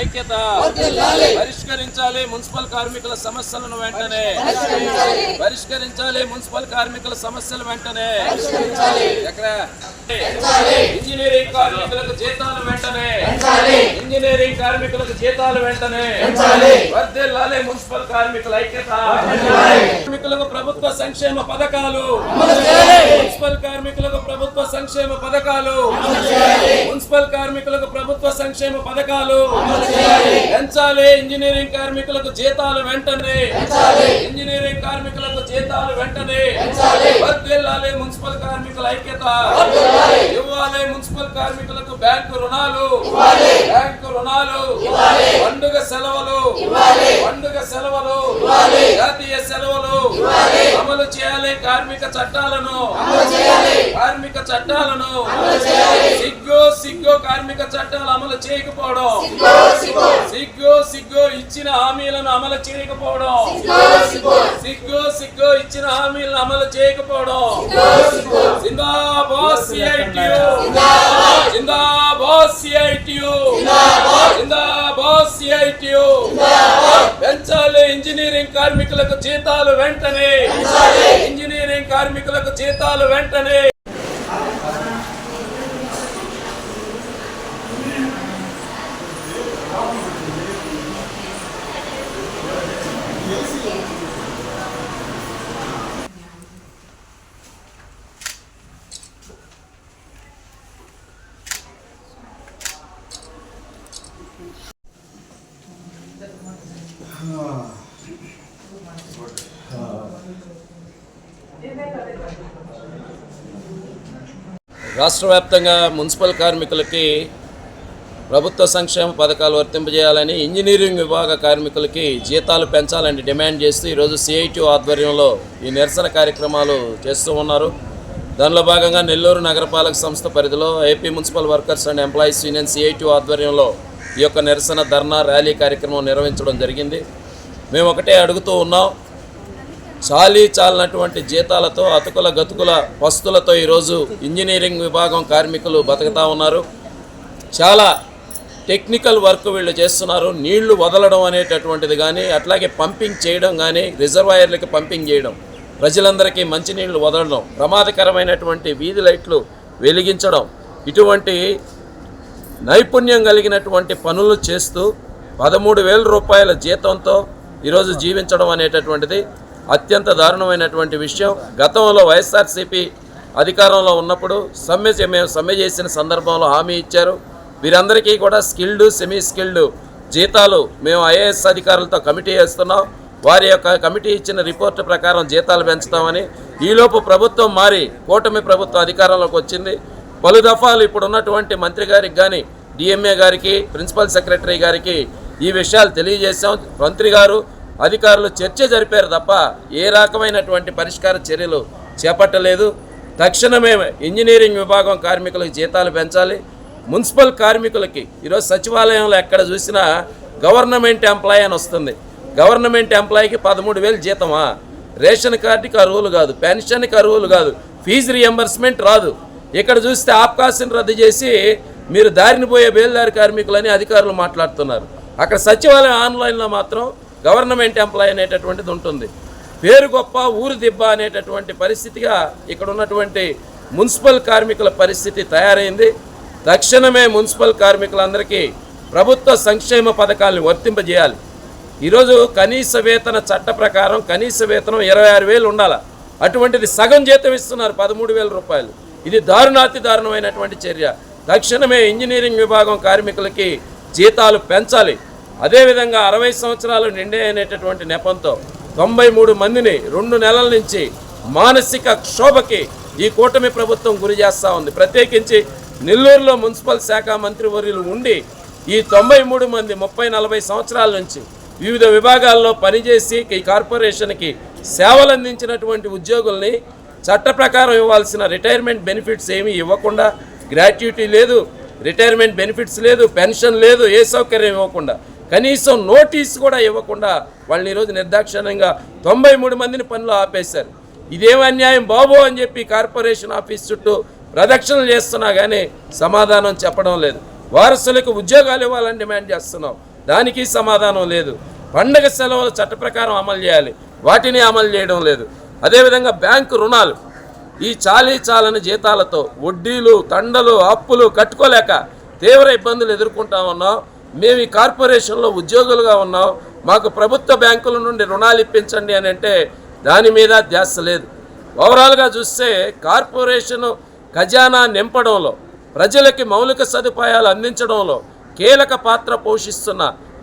ఐక్యత పరిష్కరించాలి మున్సిపల్ కార్మికుల సమస్యలను వెంటనే. పరిష్కరించాలి. మున్సిపల్ కార్మికుల సమస్యలు వెంటనే. ఇంజనీరింగ్ కార్మికులకు జీతాలు వెంటనే. ఇంజనీరింగ్ కార్మికులకు జీతాలు వెంటనే. వర్ధిల్లాలి మున్సిపల్ కార్మికుల ఐక్యత. కార్మికులకు ప్రభుత్వ సంక్షేమ పథకాలు. మున్సిపల్ కార్మికులకు ప్రభుత్వ సంక్షేమ పథకాలు. మున్సిపల్ కార్మికులకు ప్రభుత్వ సంక్షేమ పథకాలు. పెంచాలి ఇంజనీరింగ్ కార్మికులకు జీతాలు వెంటనే. ఇంజనీరింగ్ కార్మికులకు జీతాలు వెంటనే. వర్ధిల్లాలి మున్సిపల్ కార్మికుల ఐక్యత. ఇవ్వాలి మున్సిపల్ కార్మికులకు బ్యాంకు రుణాలు. బ్యాంకు రుణాలు. పండుగ సెలవులు. పండుగ సెలవులు. జాతీయ సెలవులు అమలు చేయాలి. కార్మిక చట్టాలను. కార్మిక చట్టాలను సిగ్గు సిగ్గు కార్మిక చట్టాలు అమలు చేయకపోవడం. సిగ్గు సిగ్గు. ఇచ్చిన హామీలను అమలు చేయకపోవడం. సిగ్గు సిగ్గు. ఇచ్చిన హామీలను అమలు చేయకపోవడం. జిందాబాద్ సిఐటియు జిందాబాద్. సిఐటియు జిందాబాద్. సిఐటియు పెంచాలి ఇంజనీరింగ్ కార్మికులకు జీతాలు వెంటనే. ఇంజనీరింగ్ కార్మికులకు జీతాలు వెంటనే. రాష్ట్ర వ్యాప్తంగా మున్సిపల్ కార్మికులకి ప్రభుత్వ సంక్షేమ పథకాలు వర్తింపజేయాలని ఇంజనీరింగ్ విభాగ కార్మికులకి జీతాలు పెంచాలని డిమాండ్ చేస్తూ ఈరోజు సిఐటి ఆధ్వర్యంలో ఈ నిరసన కార్యక్రమాలు చేస్తూ ఉన్నారు. దానిలో భాగంగా నెల్లూరు నగరపాలక సంస్థ పరిధిలో AP municipal workers and employees union CITU ఆధ్వర్యంలో ఈ యొక్క నిరసన ధర్నా ర్యాలీ కార్యక్రమం నిర్వహించడం జరిగింది. మేము ఒకటే అడుగుతూ ఉన్నాం. చాలీ చాలినటువంటి జీతాలతో అతుకుల గతుకుల వస్తులతో ఈరోజు ఇంజనీరింగ్ విభాగం కార్మికులు బతుకుతూ ఉన్నారు. చాలా టెక్నికల్ వర్క్ వీళ్ళు చేస్తున్నారు. నీళ్ళు వదలడం అనేటటువంటిది కానీ అట్లాగే పంపింగ్ చేయడం కానీ రిజర్వాయర్లకి పంపింగ్ చేయడం ప్రజలందరికీ మంచినీళ్ళు వదలడం ప్రమాదకరమైనటువంటి వీధి లైట్లు వెలిగించడం ఇటువంటి నైపుణ్యం కలిగినటువంటి పనులు చేస్తూ పదమూడు వేల రూపాయల జీతంతో ఈరోజు జీవించడం అనేటటువంటిది అత్యంత దారుణమైనటువంటి విషయం. గతంలో వైఎస్ఆర్సీపీ అధికారంలో ఉన్నప్పుడు సమ్మె మేము సమ్మె చేసిన సందర్భంలో హామీ ఇచ్చారు. వీరందరికీ కూడా స్కిల్డ్ సెమీ స్కిల్డ్ జీతాలు మేము ఐఏఎస్ అధికారులతో కమిటీ వేస్తున్నాం. వారి యొక్క కమిటీ ఇచ్చిన రిపోర్టు ప్రకారం జీతాలు పెంచుతామని ఈలోపు ప్రభుత్వం మారి కూటమి ప్రభుత్వం అధికారంలోకి వచ్చింది. పలు దఫాలు ఇప్పుడున్నటువంటి మంత్రి గారికి కానీ డిఎంఏ గారికి ప్రిన్సిపల్ సెక్రటరీ గారికి ఈ విషయాలు తెలియజేశాం. మంత్రి గారు అధికారులు చర్చ జరిపారు తప్ప ఏ రకమైనటువంటి పరిష్కార చర్యలు చేపట్టలేదు. తక్షణమే ఇంజనీరింగ్ విభాగం కార్మికులకు జీతాలు పెంచాలి. మున్సిపల్ కార్మికులకి ఈరోజు సచివాలయంలో ఎక్కడ చూసినా గవర్నమెంట్ ఎంప్లాయీ అని వస్తుంది. గవర్నమెంట్ ఎంప్లాయీకి పదమూడు వేలు జీతమా? రేషన్ కార్డుకి అరువులు కాదు పెన్షన్కి అరువులు కాదు ఫీజు రియంబర్స్మెంట్ రాదు. ఇక్కడ చూస్తే ఆప్కాశం రద్దు చేసి మీరు దారిని పోయే బేల్దారి కార్మికులని అధికారులు మాట్లాడుతున్నారు. అక్కడ సచివాలయం ఆన్లైన్లో మాత్రం గవర్నమెంట్ ఎంప్లాయీ అనేటటువంటిది ఉంటుంది. పేరు గొప్ప ఊరు దిబ్బ అనేటటువంటి పరిస్థితిగా ఇక్కడ ఉన్నటువంటి మున్సిపల్ కార్మికుల పరిస్థితి తయారైంది. తక్షణమే మున్సిపల్ కార్మికులందరికీ ప్రభుత్వ సంక్షేమ పథకాలను వర్తింపజేయాలి. ఈరోజు కనీస వేతన చట్ట ప్రకారం కనీస వేతనం ఇరవై ఆరు వేలు ఉండాలి. అటువంటిది సగం జీతం ఇస్తున్నారు పదమూడు వేల రూపాయలు. ఇది దారుణాతి దారుణమైనటువంటి చర్య. తక్షణమే ఇంజనీరింగ్ విభాగం కార్మికులకి జీతాలు పెంచాలి. అదేవిధంగా అరవై సంవత్సరాలు నిండే అనేటటువంటి నెపంతో తొంభై మూడు మందిని రెండు నెలల నుంచి మానసిక క్షోభకి ఈ కూటమి ప్రభుత్వం గురి చేస్తూ ఉంది. ప్రత్యేకించి నెల్లూరులో మున్సిపల్ శాఖ మంత్రివర్యులు ఉండి ఈ తొంభై మూడు మంది ముప్పై నలభై సంవత్సరాల నుంచి వివిధ విభాగాల్లో పనిచేసి ఈ కార్పొరేషన్కి సేవలు అందించినటువంటి ఉద్యోగుల్ని చట్ట ప్రకారం ఇవ్వాల్సిన రిటైర్మెంట్ బెనిఫిట్స్ ఏమీ ఇవ్వకుండా గ్రాట్యుటీ లేదు రిటైర్మెంట్ బెనిఫిట్స్ లేదు పెన్షన్ లేదు ఏ సౌకర్యం ఇవ్వకుండా కనీసం నోటీస్ కూడా ఇవ్వకుండా వాళ్ళని ఈరోజు నిర్దాక్షిణ్యంగా తొంభై మూడు మందిని పనులు ఆపేశారు. ఇదేం అన్యాయం బాబు అని చెప్పి కార్పొరేషన్ ఆఫీస్ చుట్టూ ప్రదక్షిణలు చేస్తున్నా కానీ సమాధానం చెప్పడం లేదు. వారసులకు ఉద్యోగాలు ఇవ్వాలని డిమాండ్ చేస్తున్నాం. దానికి సమాధానం లేదు. పండగ సెలవులు చట్ట ప్రకారం అమలు చేయాలి. వాటిని అమలు చేయడం లేదు. అదేవిధంగా బ్యాంకు రుణాలు. ఈ చాలీ చాలని జీతాలతో వడ్డీలు తండలు అప్పులు కట్టుకోలేక తీవ్ర ఇబ్బందులు ఎదుర్కొంటా ఉన్నాం. మేము ఈ కార్పొరేషన్లో ఉద్యోగులుగా ఉన్నాం. మాకు ప్రభుత్వ బ్యాంకుల నుండి రుణాలు ఇప్పించండి అని అంటే దాని మీద ధ్యాస లేదు. ఓవరాల్గా చూస్తే కార్పొరేషన్ ఖజానా నింపడంలో ప్రజలకి మౌలిక సదుపాయాలు అందించడంలో కీలక పాత్ర పోషిస్తున్న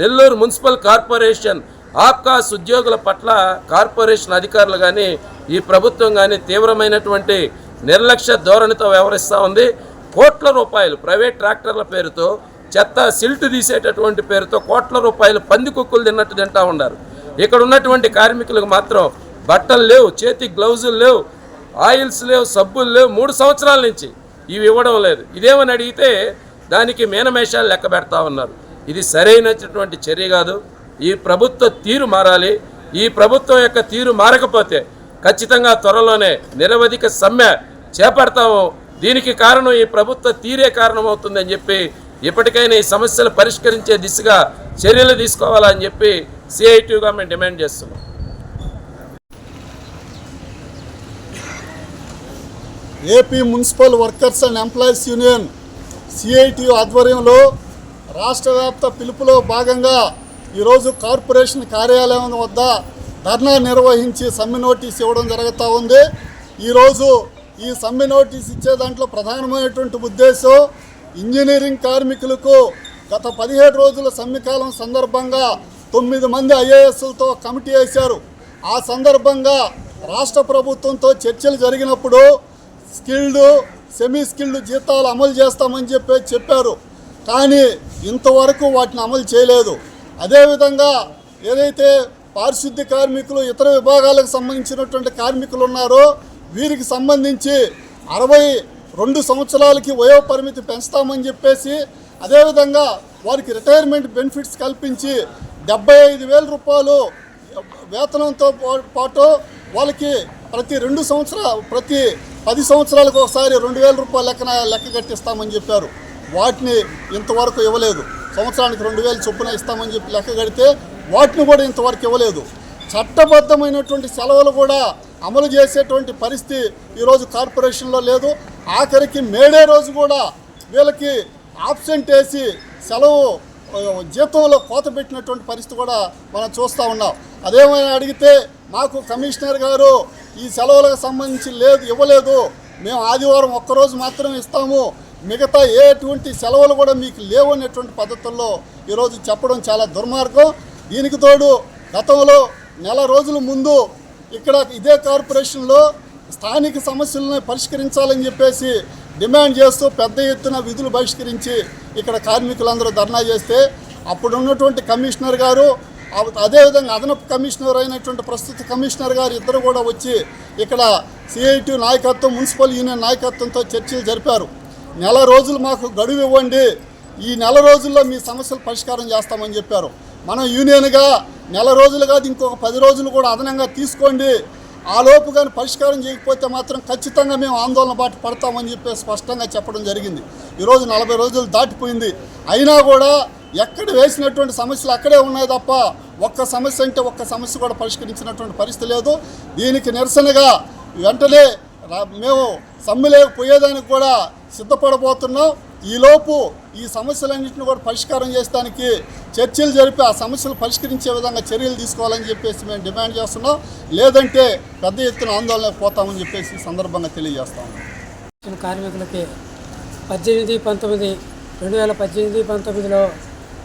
నెల్లూరు మున్సిపల్ కార్పొరేషన్ ఆప్కాస్ ఉద్యోగుల పట్ల కార్పొరేషన్ అధికారులు కానీ ఈ ప్రభుత్వం కానీ తీవ్రమైనటువంటి నిర్లక్ష్య ధోరణితో వ్యవహరిస్తూ ఉంది. కోట్ల రూపాయలు ప్రైవేట్ ట్రాక్టర్ల పేరుతో చెత్త సిల్ట్ తీసేటటువంటి పేరుతో కోట్ల రూపాయలు పందికొక్కులు తిన్నట్టు తింటా ఉన్నారు. ఇక్కడ ఉన్నటువంటి కార్మికులకు మాత్రం బట్టలు లేవు చేతి గ్లౌజులు లేవు ఆయిల్స్ లేవు సబ్బులు లేవు. మూడు సంవత్సరాల నుంచి ఇవి ఇవ్వడం లేదు. ఇదేమని అడిగితే దానికి మేనమేషాలు లెక్క పెడతా ఉన్నారు. ఇది సరైనటువంటి చర్య కాదు. ఈ ప్రభుత్వ తీరు మారాలి. ఈ ప్రభుత్వం యొక్క తీరు మారకపోతే ఖచ్చితంగా త్వరలోనే నిరవధిక సమ్మె చేపడతాము. దీనికి కారణం ఈ ప్రభుత్వ తీరే కారణమవుతుందని చెప్పి ఇప్పటికైనా ఈ సమస్యలు పరిష్కరించే దిశగా చర్యలు తీసుకోవాలని చెప్పి సిఐటీగా మేము డిమాండ్ చేస్తున్నాం AP municipal workers and employees union CITU ఆధ్వర్యంలో రాష్ట్ర వ్యాప్త పిలుపులో భాగంగా ఈరోజు కార్పొరేషన్ కార్యాలయం వద్ద ధర్నా నిర్వహించి సమ్మె నోటీస్ ఇవ్వడం జరుగుతూ ఉంది. ఈరోజు ఈ సమ్మె నోటీస్ ఇచ్చే దాంట్లో ప్రధానమైనటువంటి ఉద్దేశం ఇంజనీరింగ్ కార్మికులకు గత పదిహేడు రోజుల సమ్మెకాలం సందర్భంగా తొమ్మిది మంది ఐఏఎస్లతో కమిటీ వేశారు. ఆ సందర్భంగా రాష్ట్ర ప్రభుత్వంతో చర్చలు జరిగినప్పుడు స్కిల్డ్ సెమీ స్కిల్డ్ జీతాలు అమలు చేస్తామని చెప్పి చెప్పారు. కానీ ఇంతవరకు వాటిని అమలు చేయలేదు. అదేవిధంగా ఏదైతే పారిశుద్ధ్య కార్మికులు ఇతర విభాగాలకు సంబంధించినటువంటి కార్మికులు ఉన్నారో వీరికి సంబంధించి అరవై రెండు సంవత్సరాలకి వయో పరిమితి పెంచుతామని చెప్పేసి అదేవిధంగా వారికి రిటైర్మెంట్ బెనిఫిట్స్ కల్పించి డెబ్బై ఐదు వేల రూపాయలు వేతనంతో పా- పాటు వాళ్ళకి ప్రతి రెండు సంవత్సరాల ప్రతి పది సంవత్సరాలకు ఒకసారి రెండు వేల రూపాయలు లెక్కన లెక్క కట్టిస్తామని చెప్పారు. వాటిని ఇంతవరకు ఇవ్వలేదు. సంవత్సరానికి రెండు వేలు చొప్పున ఇస్తామని చెప్పి లెక్క కడితే వాటిని కూడా ఇంతవరకు ఇవ్వలేదు. చట్టబద్ధమైనటువంటి సెలవులు కూడా అమలు చేసేటువంటి పరిస్థితి ఈరోజు కార్పొరేషన్లో లేదు. ఆఖరికి మేడే రోజు కూడా వీళ్ళకి ఆబ్సెంట్ వేసి సెలవు జీతంలో కోత పెట్టినటువంటి పరిస్థితి కూడా మనం చూస్తూ ఉన్నాం. అదేమైనా అడిగితే మాకు కమిషనర్ గారు ఈ సెలవులకు సంబంధించి లేదు ఇవ్వలేదు. మేము ఆదివారం ఒక్కరోజు మాత్రమే ఇస్తాము. మిగతా ఏ ఎటువంటి సెలవులు కూడా మీకు లేవు అనేటువంటి పద్ధతుల్లో ఈరోజు చెప్పడం చాలా దుర్మార్గం. దీనికి తోడు గతంలో నెల రోజుల ముందు ఇక్కడ ఇదే కార్పొరేషన్లో స్థానిక సమస్యలను పరిష్కరించాలని చెప్పేసి డిమాండ్ చేస్తూ పెద్ద ఎత్తున విధులు బహిష్కరించి ఇక్కడ కార్మికులందరూ ధర్నా చేస్తే అప్పుడు ఉన్నటువంటి కమిషనర్ గారు అదేవిధంగా అదనపు కమిషనర్ అయినటువంటి ప్రస్తుత కమిషనర్ గారు ఇద్దరు కూడా వచ్చి ఇక్కడ సిఐటి నాయకత్వం మున్సిపల్ యూనియన్ నాయకత్వంతో చర్చలు జరిపారు. నెల రోజులు మాకు గడువు ఇవ్వండి. ఈ నెల రోజుల్లో మీ సమస్యలు పరిష్కారం చేస్తామని చెప్పారు. మనం యూనియన్గా నెల రోజులు కాదు ఇంకొక పది రోజులు కూడా అదనంగా తీసుకోండి. ఆ లోపు కానీ పరిష్కారం చేయకపోతే మాత్రం ఖచ్చితంగా మేము ఆందోళన బాటు పడతామని చెప్పి స్పష్టంగా చెప్పడం జరిగింది. ఈరోజు నలభై రోజులు దాటిపోయింది. అయినా కూడా ఎక్కడ వేసినటువంటి సమస్యలు అక్కడే ఉన్నాయి తప్ప ఒక్క సమస్య అంటే ఒక్క సమస్య కూడా పరిష్కరించినటువంటి పరిస్థితి లేదు. దీనికి నిరసనగా వెంటనే మేము సమ్మెలేక పోయేదానికి కూడా సిద్ధపడబోతున్నాం. ఈలోపు ఈ సమస్యలన్నింటిని కూడా పరిష్కారం చేసడానికి చర్చలు జరిపి ఆ సమస్యలు పరిష్కరించే విధంగా చర్యలు తీసుకోవాలని చెప్పేసి మేము డిమాండ్ చేస్తున్నాం. లేదంటే పెద్ద ఎత్తున ఆందోళనకు పోతామని చెప్పేసి సందర్భంగా తెలియజేస్తాము కార్మికులకి పద్దెనిమిది పంతొమ్మిది రెండు వేల పద్దెనిమిది పంతొమ్మిదిలో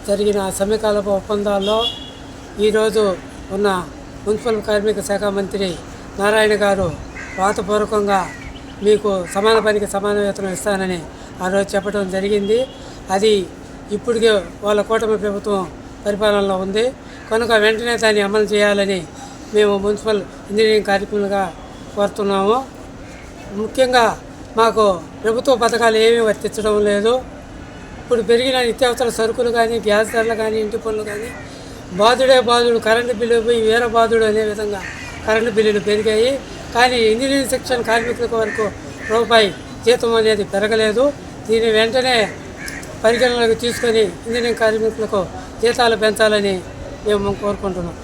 జరిగిన సమీకాలపు ఒప్పందాల్లో ఈరోజు ఉన్న మున్సిపల్ కార్మిక శాఖ మంత్రి నారాయణ గారు రాతపూర్వకంగా మీకు సమాన పనికి సమాన వేతనం ఇస్తానని ఆ రోజు చెప్పడం జరిగింది. అది ఇప్పటికే వాళ్ళ కూటమి ప్రభుత్వం పరిపాలనలో ఉంది. కనుక వెంటనే దాన్ని అమలు చేయాలని మేము మున్సిపల్ ఇంజనీరింగ్ కార్మికులుగా కోరుతున్నాము. ముఖ్యంగా మాకు ప్రభుత్వ పథకాలు ఏమీ వర్తించడం లేదు. ఇప్పుడు పెరిగిన నిత్యావసర సరుకులు కానీ గ్యాస్ ధరలు కానీ ఇంటి పనులు కానీ బాధుడే బాధుడు కరెంటు బిల్లు పోయి వేరే బాధుడు అనే విధంగా కరెంటు బిల్లులు పెరిగాయి. కానీ ఇంజనీరింగ్ సెక్షన్ కార్మికుల వరకు రూపాయి జీతం అనేది పెరగలేదు. దీని వెంటనే పరిగణనలోకి తీసుకొని ఇంజనీరింగ్ కార్మికులకు జీతాలు పెంచాలని మేము కోరుకుంటున్నాం.